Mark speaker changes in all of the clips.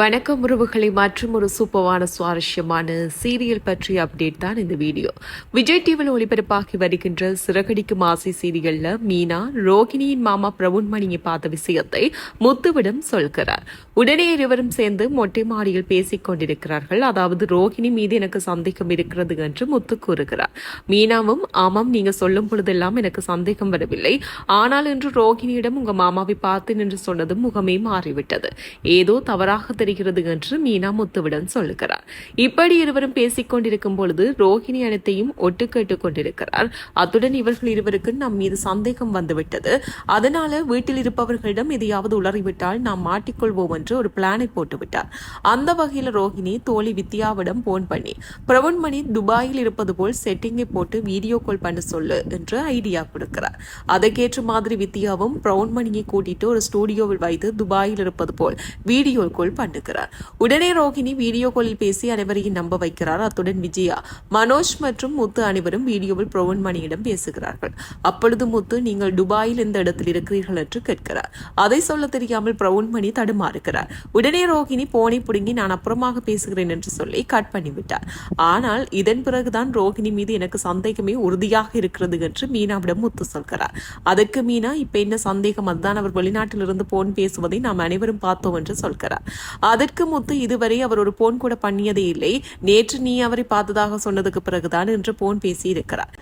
Speaker 1: வணக்கம் உறவுகளை மற்றும் ஒரு சூப்பரான சுவாரஸ்யமான சீரியல் பற்றிய அப்டேட் தான் இந்த வீடியோ. விஜய் டிவியில் ஒளிபரப்பாகி வருகின்ற சிறகடிக்கும் ஆசை சீரியல்ல மீனா ரோகிணியின் மாமா பிரவுன்மணியை பார்த்த விஷயத்தை முத்துவிடம் சொல்கிறார். உடனே இருவரும் சேர்ந்து மொட்டை மாடியில் பேசிக் கொண்டிருக்கிறார்கள். அதாவது ரோகிணி மீது எனக்கு சந்தேகம் இருக்கிறது என்று முத்து கூறுகிறார். மீனாவும் ஆமாம் நீங்க சொல்லும் பொழுதெல்லாம் எனக்கு சந்தேகம் வரவில்லை. ஆனால் இன்று ரோகிணியிடம் உங்க மாமாவை பார்த்தேன் என்று சொன்னதும் முகமே மாறிவிட்டது. ஏதோ தவறாக தெரிகிறது என்று மீனா முத்துவிடம் சொல்லுகிறார். இப்படி இருவரும் பேசிக் கொண்டிருக்கும் பொழுது ரோஹிணி அனைத்தையும் ஒட்டு கேட்டுக் கொண்டிருக்கிறார். அத்துடன் இவர்கள் இருவருக்கு நம் மீது சந்தேகம் வந்துவிட்டது. அதனால வீட்டில் இருப்பவர்களிடம் எதையாவது உளறிவிட்டால் நாம் மாட்டிக்கொள்வோம் என்று ஒரு பிளானை போட்டுவிட்டார். அந்த வகையில் ரோஹிணி தோழி வித்யாவிடம் போன் பண்ணி பிரவன்மணி துபாயில் இருப்பது போல் செட்டிங்கை போட்டு வீடியோ கால் பண்ண சொல்லு என்று ஐடியா கொடுக்கிறார். அதற்கேற்ற மாதிரி வித்யாவும் பிரவுன்மணியை கூட்டிட்டு ஒரு ஸ்டூடியோவில் வைத்து துபாயில் இருப்பது போல் வீடியோ கால் பண்ணுகிறார் உடனே ரோஹிணி வீடியோ காலில் பேசி அனைவரையும் நம்ப வைக்கிறார். அத்துடன் விஜயா மனோஜ் மற்றும் முத்து அனைவரும் வீடியோவில் பிரவுன்மணியிடம் பேசுகிறார்கள். அப்பொழுது முத்து நீங்கள் துபாயில் இந்த இடத்தில் இருக்கிறீர்கள் என்று கேட்கிறார். அதை சொல்ல தெரியாமல் பிரவுன்மணி தடுமாறுகிறார். உடனே ரோஹிணி போனை புடுங்கி நான் அப்புறமாக பேசுகிறேன் என்று சொல்லி கட் பண்ணிவிட்டார். ஆனால் இதன் பிறகுதான் ரோஹிணி மீது எனக்கு சந்தேகமே உறுதியாக இருக்கிறது என்று மீனாவிடம் முத்து சொல்கிறார். அதற்கு மீனா இப்ப என்ன சந்தேகம்? அதுதான் அவர் வெளிநாட்டிலிருந்து போன் பேசுவதை நாம் அனைவரும் பார்த்தோம் என்று சொல்கிறார். அதற்கு முத்து இதுவரை அவர் ஒரு போன் கூட பண்ணியதே இல்லை. நேற்று நீ அவரை பார்த்ததாக சொன்னதுக்கு பிறகுதான் என்று போன் பேசியிருக்கிறார்.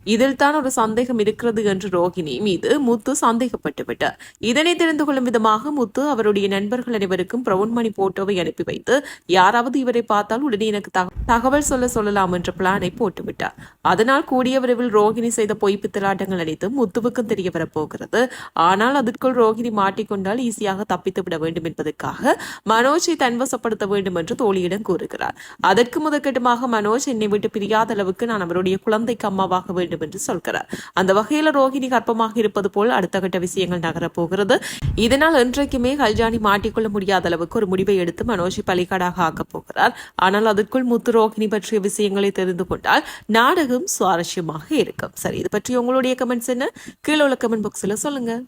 Speaker 1: இருக்கிறார் இதில் தான் ஒரு சந்தேகம் இருக்கிறது என்று ரோகிணி மீது முத்து சந்தேகப்பட்டுவிட்டார் இதனை தெரிந்து கொள்ளும் விதமாக முத்து அவருடைய நண்பர்கள் அனைவருக்கும் பிரவுன்மணி போட்டோவை அனுப்பி வைத்து யாராவது இவரை பார்த்தால் உடனே எனக்கு தகவல் சொல்ல சொல்லலாம் என்ற பிளானை போட்டுவிட்டார். அதனால் கூடிய விரைவில் ரோகிணி செய்த பொய் பித்தலாட்டங்கள் அனைத்தும் முத்துவுக்கும் தெரிய வரப்போகிறது ஆனால் அதற்குள் ரோகிணி மாட்டிக்கொண்டால் ஈஸியாக தப்பித்து விட வேண்டும் என்பதற்காக மனோஜை தன்வசப்படுத்த வேண்டும் என்று தோழியிடம் கூறுகிறார். அதற்கு முதற்கட்டமாக மனோஜ் என்னை விட்டு பிரியாத அளவுக்கு நான் அவருடைய குழந்தைக்கு அம்மாவாக வேண்டும் என்று சொல்கிறார். அந்த வகையில் ரோஹிணி கர்ப்பமாக இருப்பது போல் அடுத்த கட்ட விஷயங்கள் நகரப் போகிறது இதனால் இன்றைக்குமே கல்ஜானி மாட்டிக்கொள்ள முடியாத அளவுக்கு ஒரு முடிவை எடுத்து மனோஜை பலிகாடாக ஆக்கப் போகிறார். ஆனால் அதற்குள் முத்து ரோஹிணி பற்றிய விஷயங்களை தெரிந்து கொண்டால் நாடகம் சுவாரஸ்யமாக இருக்கும். சரி இது பற்றி உங்களுடைய கமெண்ட்ஸ் என்ன? கீழே உள்ள கமெண்ட் பாக்ஸில் சொல்லுங்க.